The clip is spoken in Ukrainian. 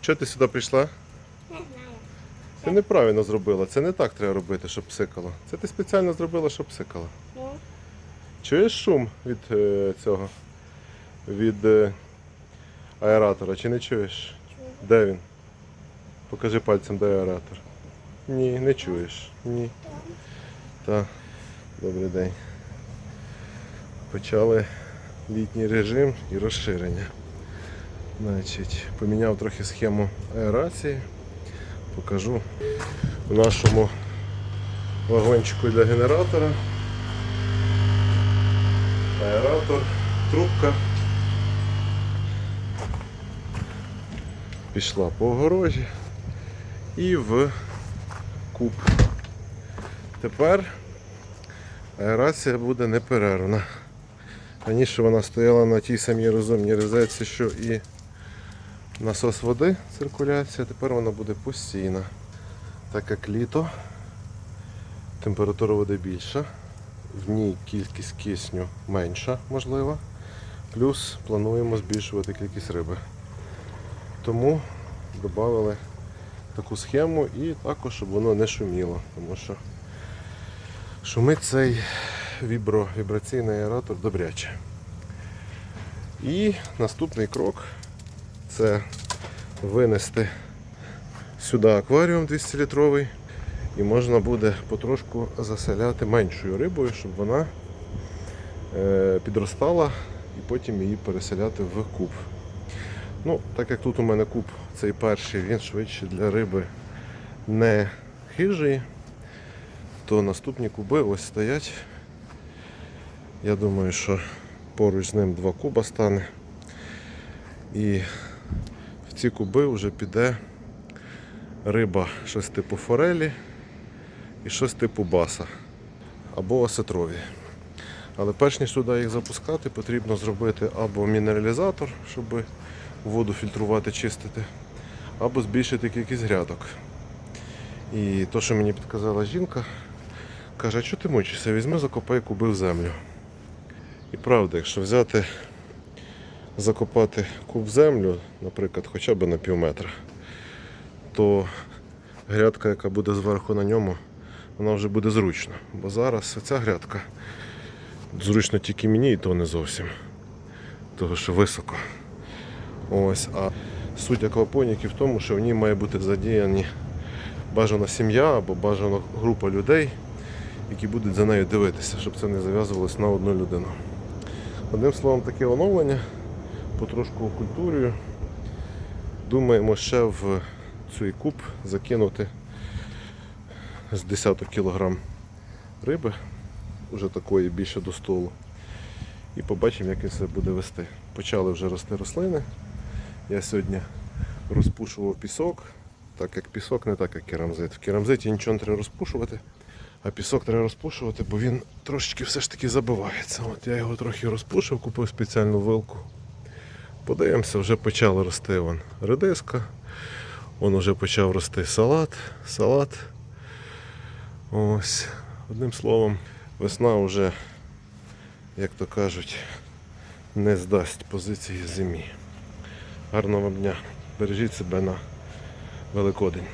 Чого ти сюди прийшла? Не знаю. Ти неправильно зробила. Це не так треба робити, щоб псикало. Це ти спеціально зробила, щоб псикало. Ну, Чуєш шум від е, цього? Від е, аератора, чи не чуєш? чую. Де він? Покажи пальцем, де аератор. Ні, не чуєш. Ні. Так. Добрий день. Почали літній режим і розширення. Значить, поміняв трохи схему аерації. Покажу у нашому вагончику для генератора. Аератор, трубка. Пішла по огорожі і в куб. Тепер аерація буде неперервна. Раніше вона стояла на тій самій розумній розетці, що і насос води, циркуляція, тепер вона буде постійна. Так як літо, температура води більша, в ній кількість кисню менша, можливо. Плюс плануємо збільшувати кількість риби. Тому додали таку схему і також, щоб воно не шуміло, тому що шумить цей вібро, вібраційний аератор добряче. І наступний крок це винести сюди акваріум 200-літровий і можна буде потрошку заселяти меншою рибою, щоб вона е, підростала і потім її переселяти в куб. Ну, так як тут у мене куб цей перший, він швидше для риби не хижий, то наступні куби ось стоять. Я думаю, що поруч з ним два куба стане. І в ці куби вже піде риба щось типу форелі і щось типу баса або осетрові. Але перш ніж туди їх запускати, потрібно зробити або мінералізатор, щоб воду фільтрувати, чистити, або збільшити кількість грядок. І то, що мені підказала жінка, каже, а чого ти мучишся, візьми, закопай куби в землю. І правда, якщо взяти, закопати куб землю, наприклад, хоча б на пів метра, то грядка, яка буде зверху на ньому, вона вже буде зручна. Бо зараз ця грядка зручно тільки мені і то не зовсім. Того що високо. Ось, а суть аквапоніки в тому, що в ній має бути задіяні бажана сім'я або бажана група людей, які будуть за нею дивитися, щоб це не зав'язувалось на одну людину. Одним словом, таке оновлення, потрошку окультурюю. Думаємо ще в цей куб закинути з десяток кілограм риби, вже такої більше до столу. І побачимо, як він себе буде вести. Почали вже рости рослини. Я сьогодні розпушував пісок, так як пісок не так, як керамзит. В керамзиті нічого не треба розпушувати, а пісок треба розпушувати, бо він трошечки все ж таки забивається. От я його трохи розпушив, купив спеціальну вилку. Подивимося, вже почала рости вон редиска. Вон вже почав рости салат, салат. Ось. Одним словом, весна вже, як то кажуть, не здасть позиції зимі. Гарного вам дня. Бережіть себе на Великодень.